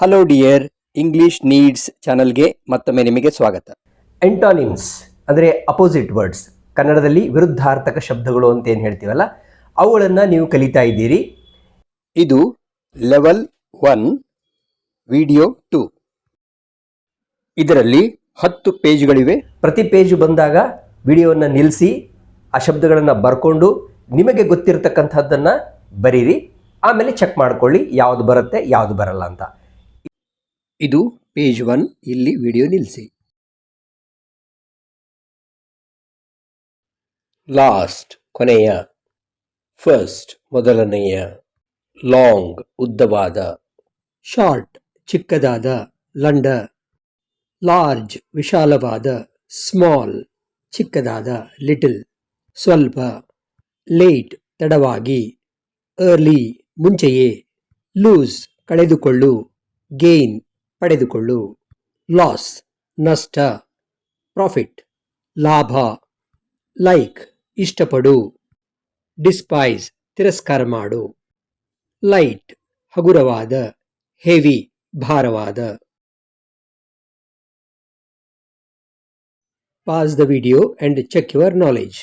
Hello dear English needs ಚಾನಲ್ಗೆ ಮತ್ತೊಮ್ಮೆ ನಿಮಗೆ ಸ್ವಾಗತ. ಎಂಟಾನಿಮ್ಸ್ ಅಂದರೆ ಅಪೋಸಿಟ್ ವರ್ಡ್ಸ್ ಕನ್ನಡದಲ್ಲಿ ವಿರುದ್ಧಾರ್ಥಕ ಶಬ್ದಗಳು ಅಂತ ಏನು ಹೇಳ್ತೀವಲ್ಲ ಅವುಗಳನ್ನು ನೀವು ಕಲಿತಾ ಇದ್ದೀರಿ. ಇದು ಲೆವೆಲ್ ಒನ್ ವಿಡಿಯೋ ಟು ಇದರಲ್ಲಿ ಹತ್ತು ಪೇಜ್ಗಳಿವೆ. ಪ್ರತಿ ಪೇಜ್ ಬಂದಾಗ ವಿಡಿಯೋವನ್ನು ನಿಲ್ಲಿಸಿ ಆ ಶಬ್ದಗಳನ್ನು ಬರ್ಕೊಂಡು ನಿಮಗೆ ಗೊತ್ತಿರತಕ್ಕಂಥದ್ದನ್ನು ಬರೀರಿ. ಆಮೇಲೆ ಚೆಕ್ ಮಾಡ್ಕೊಳ್ಳಿ ಯಾವುದು ಬರುತ್ತೆ ಯಾವುದು ಬರಲ್ಲ ಅಂತ. ಇದು ಪೇಜ್ ಒನ್, ಇಲ್ಲಿ ವಿಡಿಯೋ ನಿಲ್ಲಿಸಿ. ಲಾಸ್ಟ್, ಕೊನೆಯ, ಫಸ್ಟ್, ಮೊದಲನೆಯ, ಲಾಂಗ್, ಉದ್ದವಾದ, ಶಾರ್ಟ್, ಚಿಕ್ಕದಾದ, ಲಂಡ, ಲಾರ್ಜ್, ವಿಶಾಲವಾದ, ಸ್ಮಾಲ್, ಚಿಕ್ಕದಾದ, ಲಿಟಲ್, ಸ್ವಲ್ಪ, ಲೇಟ್, ತಡವಾಗಿ, ಅರ್ಲಿ, ಮುಂಚೆಯೇ, ಲೂಸ್, ಕಳೆದುಕೊಳ್ಳು, ಗೇನ್ ಪಡೆದುಕೊಳ್ಳು. ಲಾಸ್, ನಷ್ಟ, ಪ್ರಾಫಿಟ್, ಲಾಭ, ಲೈಕ್, ಇಷ್ಟಪಡು. ಡಿಸ್ಪೈಸ್, ತಿರಸ್ಕಾರ ಮಾಡು. ಲೈಟ್, ಹಗುರವಾದ, ಹೆವಿ, ಭಾರವಾದ. Pause the video and check your knowledge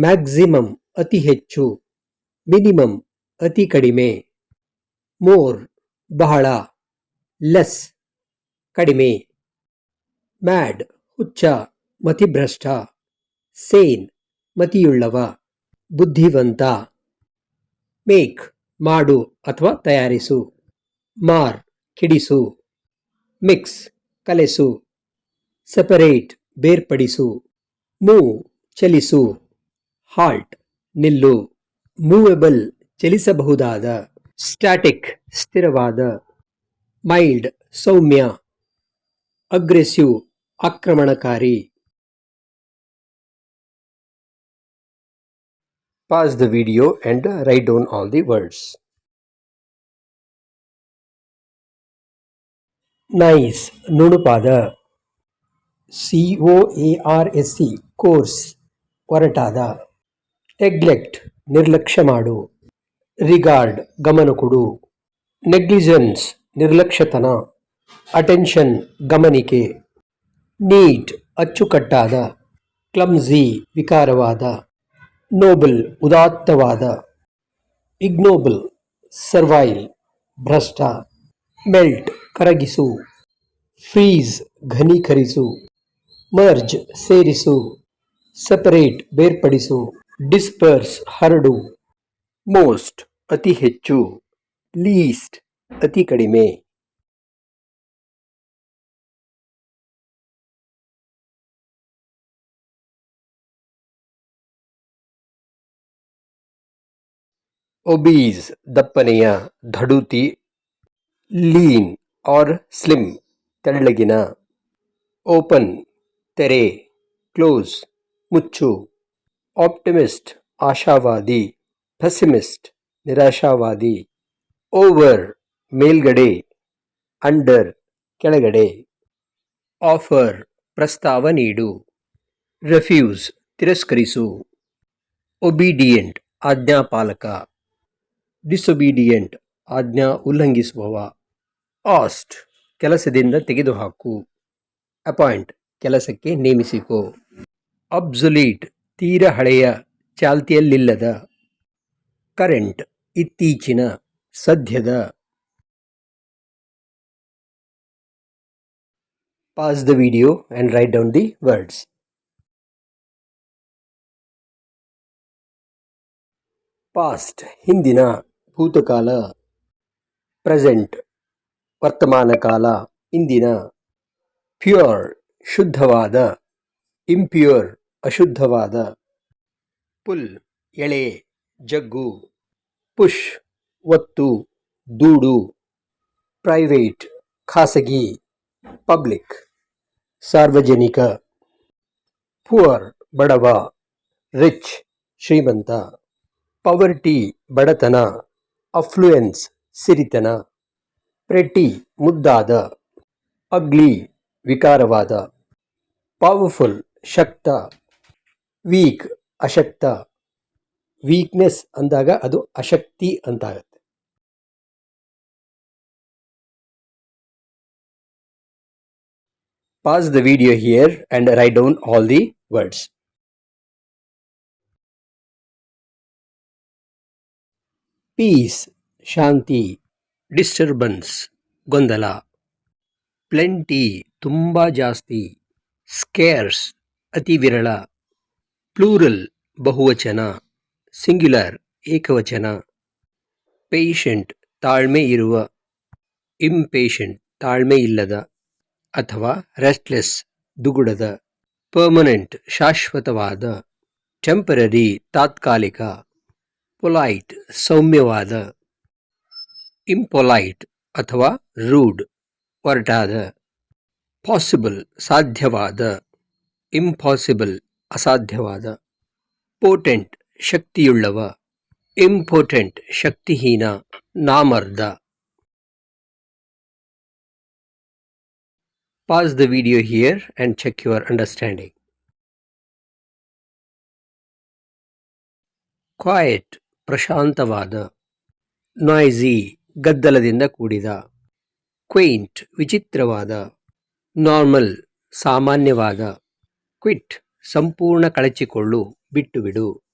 maximum ಅತಿ ಹೆಚ್ಚು. ಮಿನಿಮಮ್ ಅತಿ ಕಡಿಮೆ. ಮೋರ್ ಬಹಳ ಲೆಸ್ ಕಡಿಮೆ. ಮ್ಯಾಡ್ ಹುಚ್ಚ ಮತಿಭ್ರಷ್ಟ. ಸೇನ್ ಮತಿಯುಳ್ಳವ. ಬುದ್ಧಿವಂತ. ಮೇಕ್, ಮಾಡು ಅಥವಾ ತಯಾರಿಸು. ಮಾರ್, ಕಿಡಿಸು. ಮಿಕ್ಸ್, ಕಲೆಸು. ಸೆಪರೇಟ್, ಬೇರ್ಪಡಿಸು. ಮೂವ್ ಚಲಿಸು. ಹಾಲ್ಟ್, ನಿಲ್ಲು. ಮೂವೆಬಲ್ ಚಲಿಸಬಹುದಾದ ಸ್ಟ್ಯಾಟಿಕ್ ಸ್ಥಿರವಾದ ಮೈಲ್ಡ್ ಸೌಮ್ಯ ಅಗ್ರೆಸಿವ್ ಆಕ್ರಮಣಕಾರಿ. Pause the video and write down all the words nice ನುಣುಪಾದ. C O A R S C coarse ಒರಟಾದ. ನೆಗ್ಲೆಕ್ಟ್ ನಿರ್ಲಕ್ಷ್ಯ ಮಾಡು. ರಿಗಾರ್ಡ್, ಗಮನ ಕೊಡು. ನೆಗ್ಲಿಜೆನ್ಸ್, ನಿರ್ಲಕ್ಷ್ಯತನ, ಅಟೆನ್ಷನ್, ಗಮನಿಕೆ. ನೀಟ್, ಅಚ್ಚುಕಟ್ಟಾದ ಕ್ಲಮ್ಝಿ ವಿಕಾರವಾದ. ನೋಬಲ್, ಉದಾತ್ತವಾದ. ಇಗ್ನೋಬಲ್, ಸರ್ವೈಲ್, ಭ್ರಷ್ಟ. ಮೆಲ್ಟ್, ಕರಗಿಸು. ಫ್ರೀಸ್ ಘನೀಕರಿಸು. ಮರ್ಜ್, ಸೇರಿಸು. ಸಪರೇಟ್, ಬೇರ್ಪಡಿಸು. ಡಿಸ್ಪರ್ಸ್, ಹರಡು. ಮೋಸ್ಟ್ ಅತಿ ಹೆಚ್ಚು ಲೀಸ್ಟ್ ಅತಿ ಕಡಿಮೆ. ಒಬೀಸ್ ದಪ್ಪನೆಯ, ಧಡುತಿ ಲೀನ್ ಆರ್ ಸ್ಲಿಮ್ ತೆಳ್ಳಗಿನ ಓಪನ್ ತೆರೆ ಕ್ಲೋಸ್ ಮುಚ್ಚು. ಆಪ್ಟಿಮಿಸ್ಟ್ ಆಶಾವಾದಿ. ಪೆಸಿಮಿಸ್ಟ್ ನಿರಾಶಾವಾದಿ ಓವರ್ ಮೇಲ್ಗಡೆ ಅಂಡರ್ ಕೆಳಗಡೆ. ಆಫರ್ ಪ್ರಸ್ತಾವ ನೀಡು. ರೆಫ್ಯೂಸ್ ತಿರಸ್ಕರಿಸು. ಒಬಿಡಿಯಂಟ್ ಆಜ್ಞಾಪಾಲಕ. ಡಿಸೊಬಿಡಿಯಂಟ್ ಆಜ್ಞಾ ಉಲ್ಲಂಘಿಸುವವ. ಆಸ್ಟ್ ಕೆಲಸದಿಂದ ತೆಗೆದುಹಾಕು. ಅಪಾಯಿಂಟ್ ಕೆಲಸಕ್ಕೆ ನೇಮಿಸಿಕೊ. ಅಬ್ಸುಲೀಟ್ ತೀರ ಹಳೆಯ, ಚಾಲ್ತಿಯಲ್ಲಿಲ್ಲದ. ಕರೆಂಟ್ ಇತ್ತೀಚಿನ ಸದ್ಯದ pause the video and write down the words past ಹಿಂದಿನ, ಭೂತಕಾಲ ಪ್ರೆಸೆಂಟ್ ವರ್ತಮಾನ ಕಾಲ, ಇಂದಿನ ಪ್ಯೂರ್ ಶುದ್ಧವಾದ ಇಂಪ್ಯೂರ್ ಅಶುದ್ಧವಾದ ಪುಲ್ ಎಳೆ ಜಗ್ಗು, ಪುಷ್, ಒತ್ತು, ದೂಡು, ಪ್ರೈವೇಟ್, ಖಾಸಗಿ, ಪಬ್ಲಿಕ್, ಸಾರ್ವಜನಿಕ, ಪುವರ್, ಬಡವ, ರಿಚ್, ಶ್ರೀಮಂತ, ಪವರ್ಟಿ, ಬಡತನ, ಅಫ್ಲುಯೆನ್ಸ್, ಸಿರಿತನ ಪ್ರೆಟಿ ಮುದ್ದಾದ, ಅಗ್ಲಿ, ವಿಕಾರವಾದ, ಪವರ್ಫುಲ್, ಶಕ್ತ, ವೀಕ್, ಅಶಕ್ತ. ವೀಕ್ನೆಸ್ ಅಂದಾಗ ಅದು ಅಶಕ್ತಿ ಅಂತಾಗತ್ತೆ. Pause the video here and write down all the words peace Shanti disturbance ಗೊಂದಲ ಪ್ಲೆಂಟಿ ತುಂಬ ಜಾಸ್ತಿ ಸ್ಕೇರ್ಸ್ ಅತಿ ವಿರಳ ಪ್ಲೂರಲ್ ಬಹುವಚನ ಸಿಂಗ್ಯುಲರ್, ಏಕವಚನ, ಪೇಷಂಟ್, ತಾಳ್ಮೆ ಇರುವ, ಇಂಪೇಷಂಟ್, ತಾಳ್ಮೆ ಇಲ್ಲದ, ಅಥವಾ ರೆಸ್ಟ್ಲೆಸ್ ದುಗುಡದ ಪರ್ಮನೆಂಟ್ ಶಾಶ್ವತವಾದ ಟೆಂಪರರಿ ತಾತ್ಕಾಲಿಕ ಪೊಲೈಟ್ ಸೌಮ್ಯವಾದ ಇಂಪೊಲೈಟ್ ಅಥವಾ ರೂಡ್ ಒರಟಾದ ಪಾಸಿಬಲ್ ಸಾಧ್ಯವಾದ ಇಂಪಾಸಿಬಲ್ ಅಸಾಧ್ಯವಾದ ಪೋಟೆಂಟ್ ಶಕ್ತಿಯುಳ್ಳವ, ಇಂಪೋರ್ಟೆಂಟ್, ಶಕ್ತಿಹೀನ, ನಾಮರ್ದ. Pause the video here and check your understanding quiet ಪ್ರಶಾಂತವಾದ noisy ಗದ್ದಲದಿಂದ ಕೂಡಿದ. ಕ್ವೈಂಟ್ ವಿಚಿತ್ರವಾದ. ನಾರ್ಮಲ್ ಸಾಮಾನ್ಯವಾದ. ಕ್ವಿಟ್ ಸಂಪೂರ್ಣ ಕಳಚಿಕೊಳ್ಳು, ಬಿಟ್ಟು ಬಿಡು.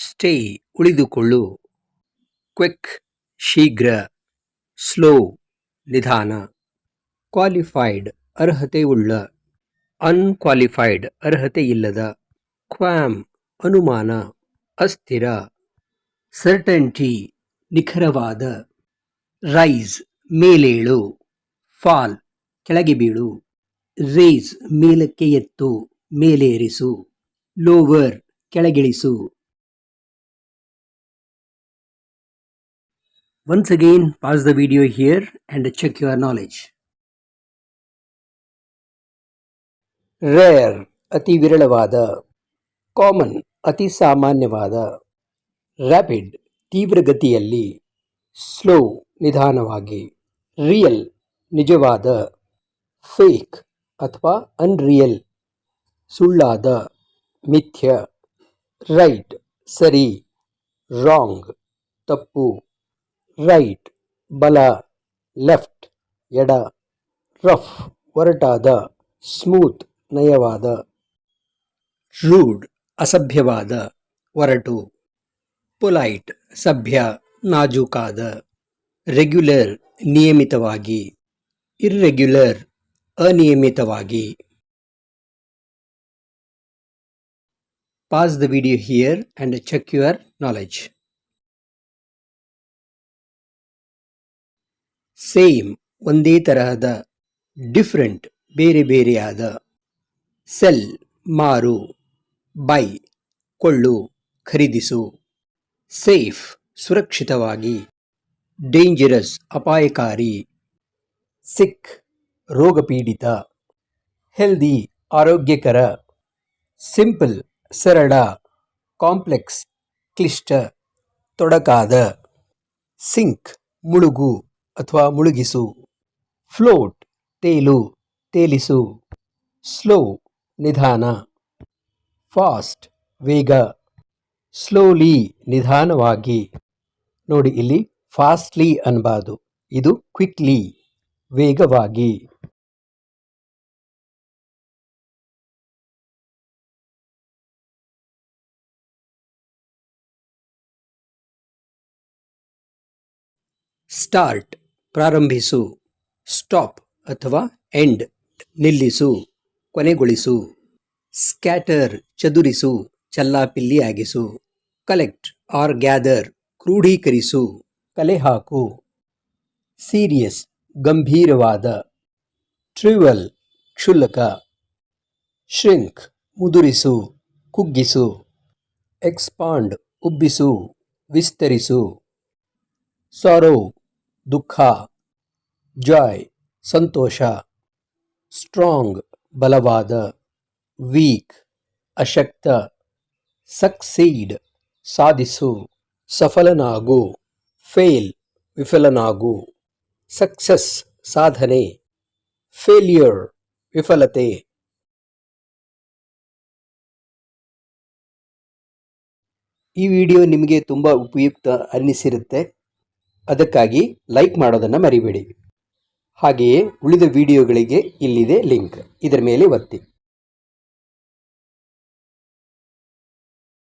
ಸ್ಟೇ ಉಳಿದುಕೊಳ್ಳು. ಕ್ವಿಕ್, ಶೀಘ್ರ, ಸ್ಲೋ ನಿಧಾನ. ಕ್ವಾಲಿಫೈಡ್ ಅರ್ಹತೆ ಉಳ್ಳ ಅನ್ಕ್ವಾಲಿಫೈಡ್ ಅರ್ಹತೆ ಇಲ್ಲದ ಕ್ವಾಮ್ ಅನುಮಾನ, ಅಸ್ಥಿರ, ಸರ್ಟನ್ಟಿ, ನಿಖರವಾದ, ರೈಸ್ ಮೇಲೇಳು, ಫಾಲ್ ಕೆಳಗೆ ಬೀಳು. ರೇಸ್ ಮೇಲಕ್ಕೆ ಎತ್ತು, ಮೇಲೇರಿಸು. ಲೋವರ್ ಕೆಳಗಿಳಿಸು. Once again pause the video here and check your knowledge rare ಅತಿ ವಿರಳವಾದ ಕಾಮನ್ ಅತಿ ಸಾಮಾನ್ಯವಾದ ರ್ಯಾಪಿಡ್ ತೀವ್ರಗತಿಯಲ್ಲಿ ಸ್ಲೋ ನಿಧಾನವಾಗಿ ರಿಯಲ್ ನಿಜವಾದ ಫೇಕ್ ಅಥವಾ ಅನ್ರಿಯಲ್ ಸುಳ್ಳಾದ, ಮಿಥ್ಯ ರೈಟ್ ಸರಿ ರಾಂಗ್ ತಪ್ಪು. ರೈಟ್ ಬಲ ಲೆಫ್ಟ್ ಎಡ ರಫ್ ಒರಟಾದ ಸ್ಮೂತ್ ನಯವಾದ ರೂಡ್ ಅಸಭ್ಯವಾದ, ಒರಟು ಪೊಲೈಟ್ ಸಭ್ಯ, ನಾಜೂಕಾದ ರೆಗ್ಯುಲರ್ ನಿಯಮಿತವಾಗಿ irregular ಅನಿಯಮಿತವಾಗಿ. Pause the video here and check your knowledge same, ಒಂದೇ ತರಹದ, ಡಿಫ್ರೆಂಟ್, ಬೇರೆ ಬೇರೆಯಾದ. ಸೆಲ್, ಮಾರು, ಬೈ, ಕೊಳ್ಳು, ಖರೀದಿಸು. ಸೇಫ್, ಸುರಕ್ಷಿತವಾಗಿ. ಡೇಂಜರಸ್, ಅಪಾಯಕಾರಿ. ಸಿಕ್, ರೋಗಪೀಡಿತ. ಹೆಲ್ದಿ, ಆರೋಗ್ಯಕರ. ಸಿಂಪಲ್, ಸರಳ. ಕಾಂಪ್ಲೆಕ್ಸ್, ಕ್ಲಿಷ್ಟ, ತೊಡಕಾದ. ಸಿಂಕ್, ಮುಳುಗು. ಅಥವಾ ಮುಳುಗಿಸು. ಫ್ಲೋಟ್, ತೇಲು, ತೇಲಿಸು. ಸ್ಲೋ, ನಿಧಾನ. ಫಾಸ್ಟ್, ವೇಗ. ಸ್ಲೋಲಿ, ನಿಧಾನವಾಗಿ. ನೋಡಿ ಇಲ್ಲಿ, ಫಾಸ್ಟ್ಲಿ ಅನ್ಬಾರ್ದು ಇದು ಕ್ವಿಕ್ಲಿ, ವೇಗವಾಗಿ. ಸ್ಟಾರ್ಟ್. ಪ್ರಾರಂಭಿಸು. ಸ್ಟಾಪ್ ಅಥವಾ ಎಂಡ್. ನಿಲ್ಲಿಸು. ಕೊನೆಗೊಳಿಸು. ಸ್ಕ್ಯಾಟರ್ ಚದುರಿಸು. ಚಲ್ಲಾಪಿಲ್ಲಿಯಾಗಿಸು. Collect or gather. ಕ್ರೋಢೀಕರಿಸು. ಕಲೆ ಹಾಕು ಸೀರಿಯಸ್, ಗಂಭೀರವಾದ. ಟ್ರಿವಲ್, ಕ್ಷುಲ್ಲಕ. ಶ್ರಿಂಕ್, ಮುದುರಿಸು. ಕುಗ್ಗಿಸು. ಎಕ್ಸ್ಪಾಂಡ್, ಉಬ್ಬಿಸು. ವಿಸ್ತರಿಸು. ಸಾರೋ ದುಃಖ ಜಾಯ್ ಸಂತೋಷ ಸ್ಟ್ರಾಂಗ್ ಬಲವಾದ ವೀಕ್ ಅಶಕ್ತ ಸಕ್ಸೀಡ್ ಸಾಧಿಸು, ಸಫಲನಾಗು ಫೇಲ್ ವಿಫಲನಾಗು ಸಕ್ಸಸ್ ಸಾಧನೆ ಫೇಲ್ಯೂರ್ ವಿಫಲತೆ. ಈ ವಿಡಿಯೋ ನಿಮಗೆ ತುಂಬ ಉಪಯುಕ್ತ ಅನ್ನಿಸಿರುತ್ತೆ. ಅದಕ್ಕಾಗಿ ಲೈಕ್ ಮಾಡೋದನ್ನು ಮರಿಬೇಡಿ. ಹಾಗೆಯೇ ಉಳಿದ ವಿಡಿಯೋಗಳಿಗೆ ಇಲ್ಲಿದೆ ಲಿಂಕ್. ಇದರ ಮೇಲೆ ಒತ್ತಿ.